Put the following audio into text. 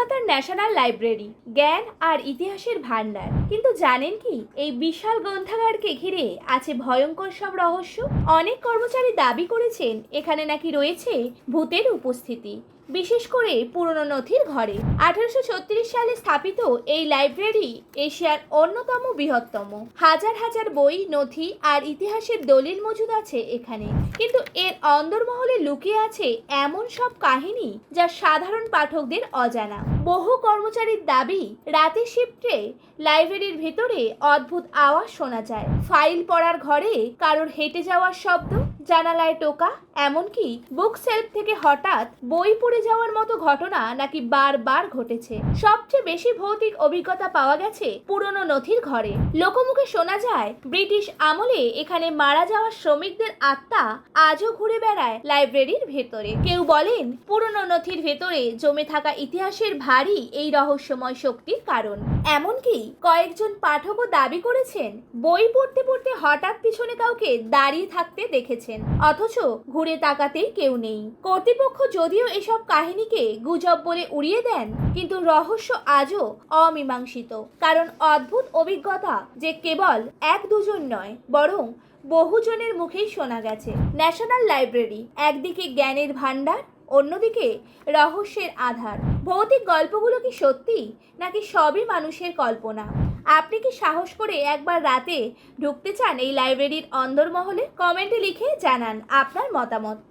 কলকাতার national library, জ্ঞান আর ইতিহাসের ভান্ডার কিন্তু জানেন কি, এই বিশাল গ্রন্থাগারকে ঘিরে আছে ভয়ঙ্কর সব রহস্য? অনেক কর্মচারী দাবি করেছেন, এখানে নাকি রয়েছে ভূতের উপস্থিতি। বিশেষ করে পুরনো নথির ঘরে। আঠারোশো ছত্রিশ সালে স্থাপিত এই লাইব্রেরি এশিয়ার অন্যতম বৃহত্তম। হাজার হাজার বই, নথি আর ইতিহাসের দলিল মজুদ আছে এখানে। কিন্তু এর অন্দরমহলে লুকিয়ে আছে এমন সব কাহিনী যা সাধারণ পাঠকদের অজানা। বহু কর্মচারীর দাবি, রাতে শিফটে লাইব্রেরির ভেতরে অদ্ভুত আওয়াজ শোনা যায়। ফাইল পড়ার ঘরে কারোর হেঁটে যাওয়ার শব্দ জানালায় টোকা, এমনকি বুক সেলফ থেকে হঠাৎ বই পড়ে যাওয়ার মতো ঘটনা নাকি বারবার ঘটেছে। সবচেয়ে বেশি ভৌতিক অভিজ্ঞতা পাওয়া গেছে পুরনো নথির ঘরে। লোকমুখে শোনা যায়, ব্রিটিশ আমলে এখানে মারা যাওয়া শ্রমিকদের আত্মা আজও ঘুরে বেড়ায় লাইব্রেরির ভেতরে। কেউ বলেন, পুরনো নথির ভেতরে জমে থাকা ইতিহাসের ভারী এই রহস্যময় শক্তির কারণ। এমনকি কয়েকজন পাঠকও দাবি করেছেন, বই পড়তে পড়তে হঠাৎ পিছনে কাউকে দাঁড়িয়ে থাকতে দেখেছেন অথচ ঘুরে তাকাতেই কেউ নেই। কর্তৃপক্ষ যদিও এসব কাহিনীকে গুজব বলে উড়িয়ে দেন, কিন্তু রহস্য আজও অমীমাংসিত। কারণ অদ্ভুত অভিজ্ঞতা যে কেবল এক দুজন নয়, বরং বহুজনের মুখেই শোনা গেছে। ন্যাশনাল লাইব্রেরি একদিকে জ্ঞানের ভাণ্ডার, অন্যদিকে রহস্যের আধার। ভৌতিক গল্পগুলো কি সত্যি, নাকি সবই মানুষের কল্পনা? আপনি কি সাহস করে একবার রাতে ঢুকতে চান এই লাইব্রেরির অন্দরমহলে? কমেন্টে লিখে জানান আপনার মতামত।